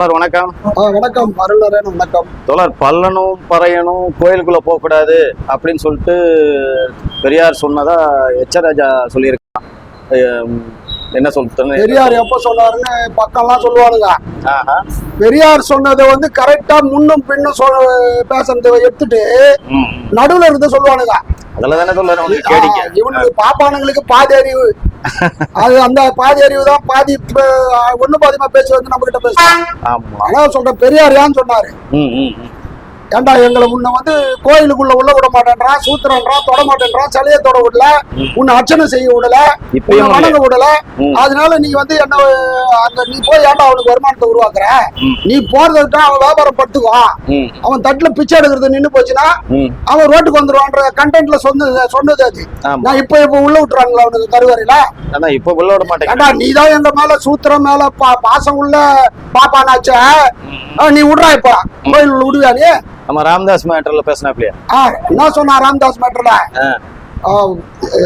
Sir வணக்கம். வணக்கம். அருளரன் வணக்கம். தோழர் பல்லனும் பறையனும் கோயிலுக்குள்ள போக கூடாது அப்படின்னு சொல்லிட்டு பெரியார் சொன்னதா எச்சராஜா சொல்லியிருக்கான் என்ன சொல்றது பெரியார் எப்ப சொன்னாருன்னு பக்கம்லாம் சொல்லுவானுங்க. பெரியார் சொன்னதை வந்து கரெக்டா முன்னும் பின்னும் சொல் பேசுறதை எடுத்துட்டு. நடுவுல இருந்து சொல்லுவானுங்க. அதுல தானே கேடிக்க? இவனுக்கு பாப்பானுங்களுக்கு பாதி அறிவு அது அந்த பாதி அறிவு தான் பாதி ஒண்ணு பாதிமா பேச்சு வந்து நம்ம கிட்ட பேசுறான் ஆமா. ஆனா சொல்றேன் பெரியார் ஏன்னு சொன்னாரு. ஏண்டா எங்களை உன்னை வந்து கோயிலுக்குள்ள உள்ள விட மாட்டேன்றான் சூத்திரன்றான் தொட மாட்டேன்றான் சிலையை தொட விடல உன்னை அர்ச்சனை செய்ய விடல உன்னை வணங்க விடல. அதனால நீ வந்து என்ன அங்க நீ போய் ஏன்டா அவனுக்கு வருமானத்தை உருவாக்குற. நீ போறதுக்கு அவன் வியாபாரம் படுத்துக்குவான் அவன் தட்டுல பிச்சை எடுக்கிறது நின்னு போச்சுன்னா. அவன் ரோட்டுக்கு வந்துருவான்ற கண்டென்ட்ல சொன்னது சொன்னது அது. நான் இப்ப இப்ப உள்ள விட்டுறாங்களா அவனுக்கு கருவறையில? இப்ப உள்ள விட ஏண்டா நீ தான் எங்க மேல சூத்திரம் மேல பாசம் உள்ள பாப்பானாச்ச? நீ விடுறா இப்ப. கோயில் உள்ள விடுவியா நீ? நம்ம ராமதாஸ் மேட்டர்ல பேசினாப்லையா? என்ன சொன்னா ராமதாஸ் மேட்டர்ல.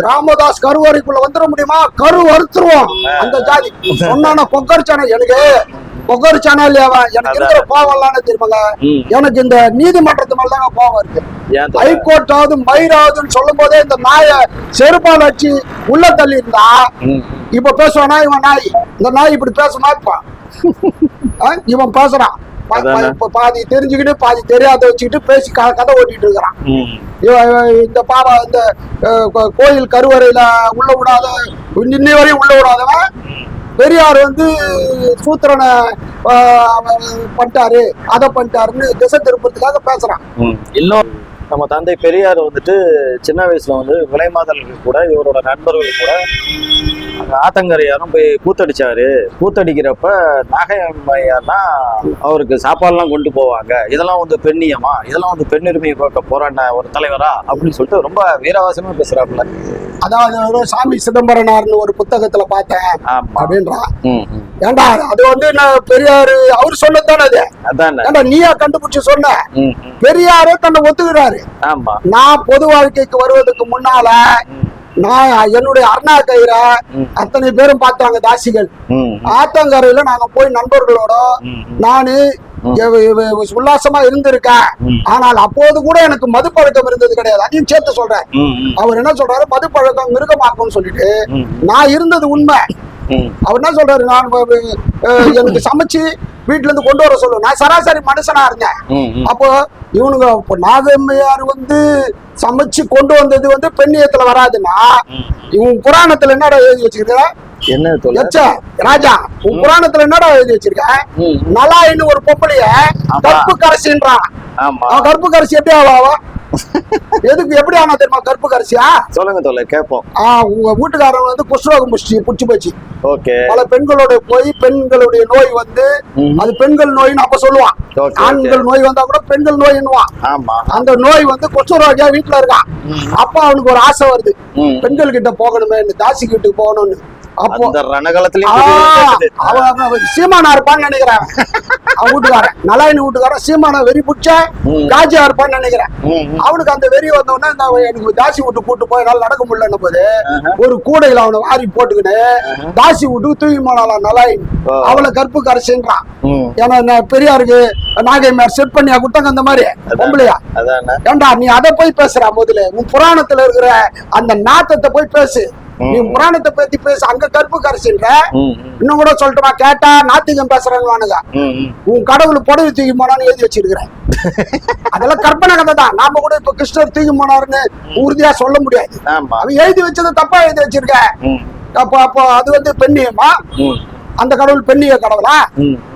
ராமதாஸ் கருவறைக்குள்ள வந்துட முடியுமா? கரு வறுத்துருவோம் அந்த ஜாதி. சொன்னான பொக்கரிச்சானே எனக்கு. பொக்கரிச்சானே இல்லையா அவன்? எனக்கு இருக்கிற கோவம்லாம் தெரியுமாங்க. எனக்கு இந்த நீதிமன்றத்து மேல தாங்க கோவம் இருக்கு. ஏன் தோழர்? ஹைகோர்ட்டாவது மயிராவதுன்னு சொல்லும் போதே இந்த நாயை செருப்பால் வச்சு உள்ள தள்ளி இருந்தா இப்ப பேசுவானா இவன் நாய்? இந்த நாய் இப்படி பேசுமா இப்ப? ஆ, இவன் பேசுறான். பாதி தெரிஞ்சுக்கிட்டு பாதி தெரியாத வச்சுக்கிட்டு பேசி க- கதை ஓட்டிட்டு இருக்கிறான். இந்த பாபா இந்த கோயில் கருவறையில உள்ள விடாத இன்னி வரையும் உள்ள விடாதவன். பெரியார் வந்து சூத்திரனை பண்ணிட்டாரு அதை பண்ணிட்டாருன்னு திசை திருப்பத்துக்காக பேசுறான். இன்னும் நம்ம தந்தை பெரியார் வந்துட்டு சின்ன வயசுல வந்து விலைமாதல்கள் கூட இவரோட நண்பர்கள் கூட ஆத்தங்கரையாரும் போய் கூத்தடிச்சாரு கூத்தடிக்கிறப்ப நாகையம்மையார்னா அவருக்கு சாப்பாடுலாம் கொண்டு போவாங்க. இதெல்லாம் வந்து பெண்ணியமா இதெல்லாம் வந்து பெண்ணுரிமையை போக்க போராடின ஒரு தலைவரா? அப்படின்னு சொல்லிட்டு ரொம்ப வீரவாசமா பேசுறாப்புல. அதாவது சாமி சிதம்பரனார்னு ஒரு புத்தகத்துல பார்த்தேன் ம். ஏண்டா அது வந்து நான் பெரியாரு அவர் சொன்னது தானே அது ஏண்டா நீயா கண்டுபிடிச்சு சொன்ன. பெரியாரே தன்னை ஒத்துக்கிறாரு. ஆமா. நான் பொது வாழ்க்கைக்கு வருவதற்கு முன்னால நான் என்னுடைய அருணா கயிறை. அத்தனை பேரும் பார்த்தாங்க தாசிகள் ஆத்தங்கரையில நாங்க போய் நண்பர்களோட. நானு உல்லாசமா இருந்திருக்கேன். ஆனால் அப்போது கூட எனக்கு மது பழக்கம் இருந்தது கிடையாது அதையும் சேர்த்து சொல்றேன். அவர் என்ன சொல்றாரு மது பழக்கம் மிருகமாக்கும்னு சொல்லிட்டு நான் இருந்தது உண்மை. அவர் என்ன சொல்றாரு நான் எனக்கு சமைச்சு வீட்டுல இருந்து கொண்டு வர சொல்லுவேன் நான் சராசரி மனுஷனா இருந்தேன். அப்போ இவனுங்க இப்போ நாகம்மையார் வந்து சமைச்சு கொண்டு வந்தது வந்து பெண்ணியத்துல வராதுன்னா. இவன் புராணத்துல என்னடா எழுதி வச்சிருக்க என்ன ராஜா உன் புராணத்துல என்னடா எழுதி வச்சிருக்க. நலாயின்னு ஒரு பொம்பளைய. கற்பு கரசின்றான் கற்பு கரசி எப்படி ஆவா எதுக்கு எப்படி ஆனா தெரியுமா கற்பு கரசியா சொல்லுங்க தோழர் கேட்போம். ஆ உங்க வீட்டுக்காரன் வந்து குஷ்ரோகம் புடிச்சு புடிச்சு போச்சு. ஓகே. பல பெண்களோட போய் பெண்களுடைய நோய் வந்து. அது பெண்கள் நோய்னு அப்ப சொல்லுவான். ஆண்கள் நோய் வந்தா கூட பெண்கள் நோய்னுவான் ஆமா. அந்த நோய் வந்து குஷ்ரோகியா வீட்டுல இருக்கான் அப்ப அவனுக்கு ஒரு ஆசை வருது. பெண்கள் கிட்ட போகணுமே தாசி வீட்டுக்கு போகணும்னு. அப்போ அந்த ரணகாலத்திலயும் சீமானா இருப்பான்னு நினைக்கிறேன். அவன் வீட்டுக்காரன் நலாயினி வீட்டுக்காரன் சீமானா வெறி பிடிச்ச. காஜியா இருப்பான்னு நினைக்கிறேன். அவனுக்கு அந்த வெறி வந்தவொடனே இந்த எனக்கு தாசி வீட்டு கூட்டு போய் என்னால நடக்க முடியலன்னு போது. ஒரு கூடையில அவனை வாரி போட்டுக்கின்னு தாசி வீட்டுக்கு தூக்கி போனாலாம் நலாயினி. அவளை கற்பு கரைச்சுன்றான். ஏன்னா பெரியாருக்கு நாகைமார் செட் பண்ணியா குட்டாங்க அந்த மாதிரி பொம்பளையா ஏண்டா நீ அதை போய் பேசுற முதல்ல உன் புராணத்துல இருக்கிற அந்த நாத்தத்தை போய் பேசு நீ புராணத்தை பத்தி பேசு. அங்க கற்பு கரைச்சுன்ற. இன்னும் கூட சொல்லட்டுமா? கேட்டா நாத்திகம் ம். உன் கடவுள் புடவை தூக்கி போனான்னு எழுதி வச்சிருக்கிறேன். அதெல்லாம் கற்பனை கதை தான். நாம கூட இப்ப கிருஷ்ணர் தூக்கி போனாருன்னு உறுதியா சொல்ல முடியாது. அவன் எழுதி வச்சது தப்பா எழுதி வச்சிருக்க அப்போ அப்போ அது வந்து பெண்ணியமா? அந்த கடவுள் பெண்ணிய கடவுளா?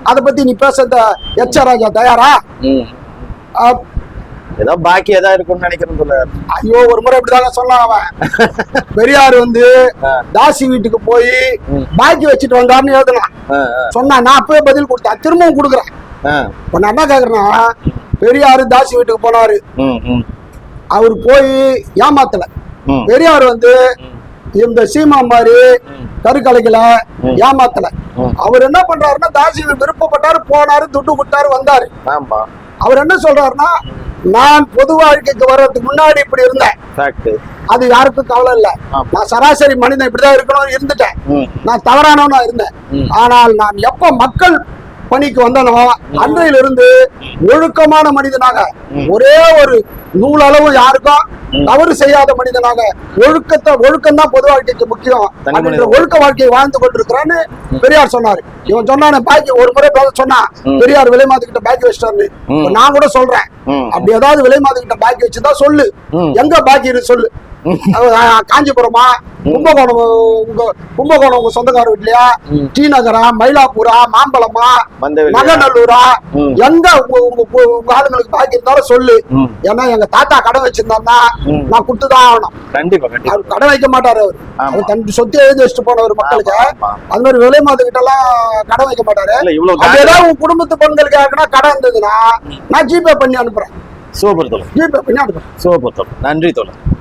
அதை பத்தி நீ பேச இந்த எச்சராஜா தயாரா? ஏதோ பாக்கி ஏதா இருக்கும்னு நினைக்கிறேன் ஐயோ ஒரு முறை இப்படிதாங்க சொன்னான் அவன். பெரியார் வந்து. தாசி வீட்டுக்கு போய். பாக்கி வச்சுட்டு வந்தாருன்னு ஆ, சொன்னா நான் அப்பவே பதில் கொடுத்தேன். திரும்பவும் கொடுக்குறேன். இப்ப நான் என்ன கேக்குறேன்னா பெரியாரு தாசி வீட்டுக்கு போனாரு. அவர் போய் ஏமாத்தல. பெரியார் வந்து இந்த சீமா மாதிரி ம். கருக்கலைக்கல ஏமாத்தல. அவர் என்ன பண்றாருன்னா தாசி விருப்பப்பட்டாரு போனாரு துட்டு கொடுத்தாரு வந்தாரு. அவர் என்ன சொல்றாருன்னா நான் பொது வாழ்க்கைக்கு வர்றதுக்கு முன்னாடி இப்படி இருந்தேன். அது யாருக்கும் கவலை இல்ல. நான் சராசரி மனிதன் இப்படிதான் இருக்கணும்னு இருந்துட்டேன். நான் தவறானவனா இருந்தேன். ஆனால் நான் எப்ப மக்கள் பணிக்கு வந்தனோ அன்றையிலிருந்து ஒழுக்கமான மனிதனாக ஒரே ஒரு நூலளவு யாருக்கும் தவறு செய்யாத மனிதனாக ஒழுக்கத்தை ஒழுக்கம் தான் பொது வாழ்க்கைக்கு முக்கியம். ஒழுக்க வாழ்க்கையை வாழ்ந்து கொண்டிருக்கிறான்னு பெரியார் சொன்னாரு. இவன் சொன்னானே பாக்கி ஒரு முறை பேச சொன்னா ம். பெரியார் விலை கிட்ட பாக்கி வச்சிட்டாரு நான் கூட சொல்றேன். அப்படி ஏதாவது விலை கிட்ட பாக்கி வச்சிருந்தா சொல்லு. எங்க பாக்கி சொல்லு காஞ்சிபுரமா? கும்பகோணம் உங்க கும்பகோணம் உங்க சொந்தக்கார வீட்லயா. டி நகரா மயிலாப்பூரா மாம்பழமா? வந்தவெளியா? நகநல்லூரா ம். எங்க உங்க உங்க உங்க- ஆளுங்களுக்கு பாக்கி இருந்தாலும் சொல்லு. ஏன்னா எங்க தாத்தா கடை வச்சிருந்தாருன்னா. நான் கொடுத்துதான் ஆகணும். கண்டிப்பா அவர் கடை வைக்க மாட்டாரு அவர். தன் சொத்தை எழுதி வச்சுட்டு போனவர் மக்களுக்கு. அது மாதிரி விலை மாத கிட்ட எல்லாம் கடை வைக்க மாட்டாரு அப்படி ஏதாவது உங்க குடும்பத்து பெண்களுக்கு யாருக்குன்னா கடை இருந்ததுன்னா நான் ஜிபே பண்ணி அனுப்புறேன். சூப்பர் தோழர். ஜிபே பண்ணி அனுப்புறேன். சூப்பர் தோழர். நன்றி தோழர்.